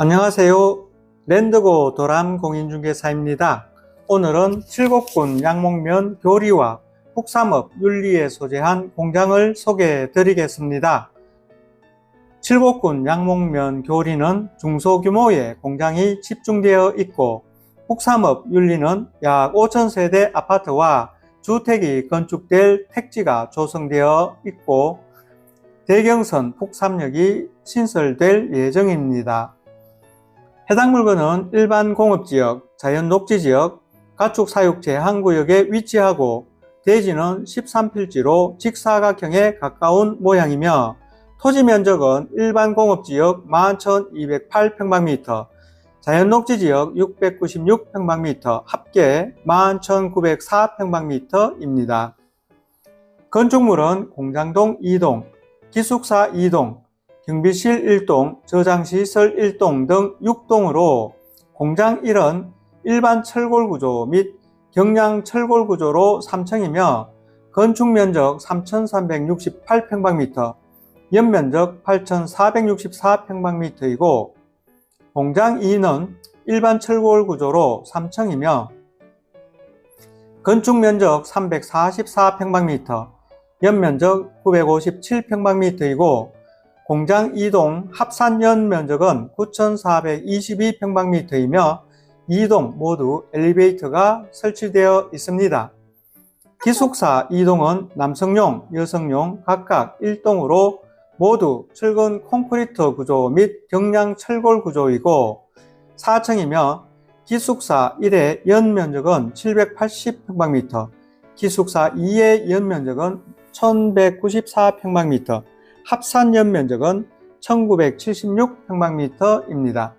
안녕하세요. 랜드고 도람 공인중개사입니다. 오늘은 칠곡군 양목면 교리와 북삼업 윤리에 소재한 공장을 소개해 드리겠습니다. 칠곡군 양목면 교리는 중소규모의 공장이 집중되어 있고 북삼업 윤리는 약 5천세대 아파트와 주택이 건축될 택지가 조성되어 있고 대경선 북삼역이 신설될 예정입니다. 해당 물건은 일반 공업지역, 자연녹지지역, 가축사육 제한구역에 위치하고 대지는 13필지로 직사각형에 가까운 모양이며 토지 면적은 일반 공업지역 11,208평방미터, 자연녹지지역 696평방미터, 합계 11,904평방미터입니다. 건축물은 공장동 2동, 기숙사 2동, 경비실 1동, 저장시설 1동 등 6동으로 공장 1은 일반 철골 구조 및 경량 철골 구조로 3층이며 건축 면적 3,368평방미터, 연면적 8,464평방미터이고 공장 2는 일반 철골 구조로 3층이며 건축 면적 344평방미터, 연면적 957평방미터이고 공장 2동 합산 연 면적은 9,422평방미터이며 2동 모두 엘리베이터가 설치되어 있습니다. 기숙사 2동은 남성용, 여성용 각각 1동으로 모두 철근 콘크리트 구조 및 경량 철골 구조이고 4층이며 기숙사 1의 연면적은 780평방미터, 기숙사 2의 연면적은 1194평방미터, 합산 연 면적은 1976평방미터입니다.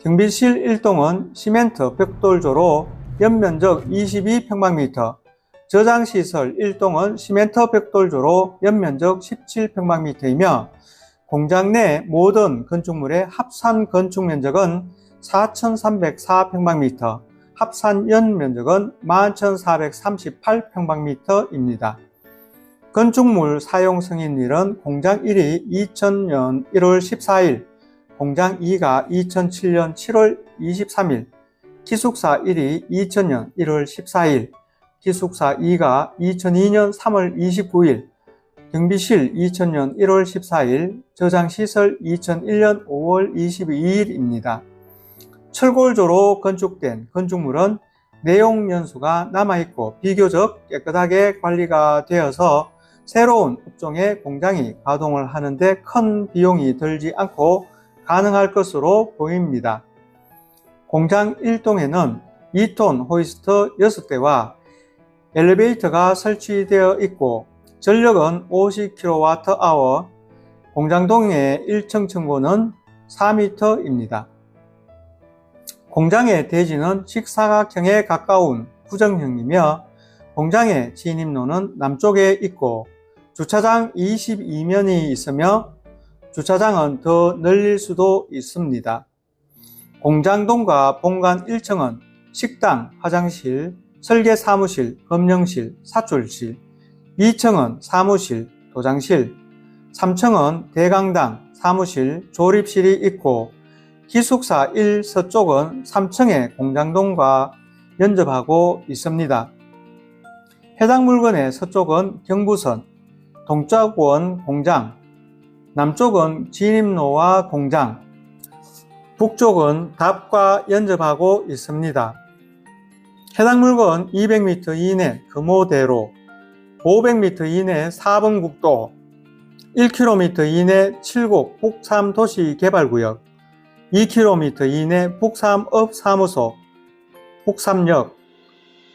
경비실 1동은 시멘트 벽돌조로 연면적 22평방미터, 저장시설 1동은 시멘트 벽돌조로 연면적 17평방미터이며 공장 내 모든 건축물의 합산 건축 면적은 4,304평방미터, 합산 연 면적은 11,438평방미터입니다. 건축물 사용 승인일은 공장 1이 2000년 1월 14일, 공장 2가 2007년 7월 23일, 기숙사 1이 2000년 1월 14일, 기숙사 2가 2002년 3월 29일, 경비실 2000년 1월 14일, 저장시설 2001년 5월 22일입니다. 철골조로 건축된 건축물은 내용 연수가 남아있고 비교적 깨끗하게 관리가 되어서 새로운 업종의 공장이 가동을 하는데 큰 비용이 들지 않고 가능할 것으로 보입니다. 공장 1동에는 2톤 호이스트 6대와 엘리베이터가 설치되어 있고 전력은 50kWh, 공장동의 1층 층고는 4m입니다. 공장의 대지는 직사각형에 가까운 구정형이며 공장의 진입로는 남쪽에 있고 주차장 22면이 있으며 주차장은 더 늘릴 수도 있습니다. 공장동과 본관 1층은 식당, 화장실, 설계 사무실, 검령실, 사출실, 2층은 사무실, 도장실, 3층은 대강당, 사무실, 조립실이 있고 기숙사 1 서쪽은 3층의 공장동과 연접하고 있습니다. 해당 물건의 서쪽은 경부선, 동쪽은 공장, 남쪽은 진입로와 공장, 북쪽은 답과 연접하고 있습니다. 해당 물건 200m 이내 금호대로, 500m 이내 4번 국도, 1km 이내 7곡 북삼도시개발구역, 2km 이내 북삼업사무소, 북삼역,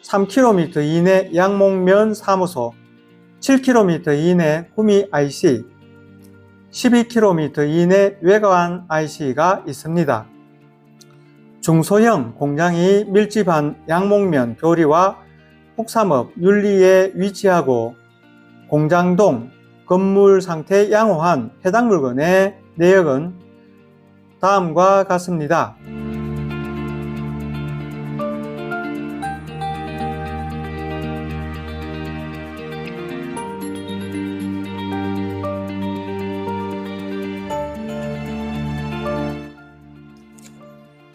3km 이내 양목면 사무소, 7km 이내 구미 IC, 12km 이내 외관 IC가 있습니다. 중소형 공장이 밀집한 양목면 교리와 북삼업 윤리에 위치하고 공장동 건물 상태 양호한 해당 물건의 내역은 다음과 같습니다.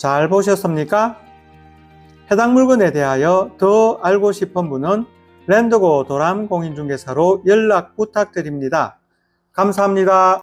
잘 보셨습니까? 해당 물건에 대하여 더 알고 싶은 분은 랜드고 도람 공인중개사로 연락 부탁드립니다. 감사합니다.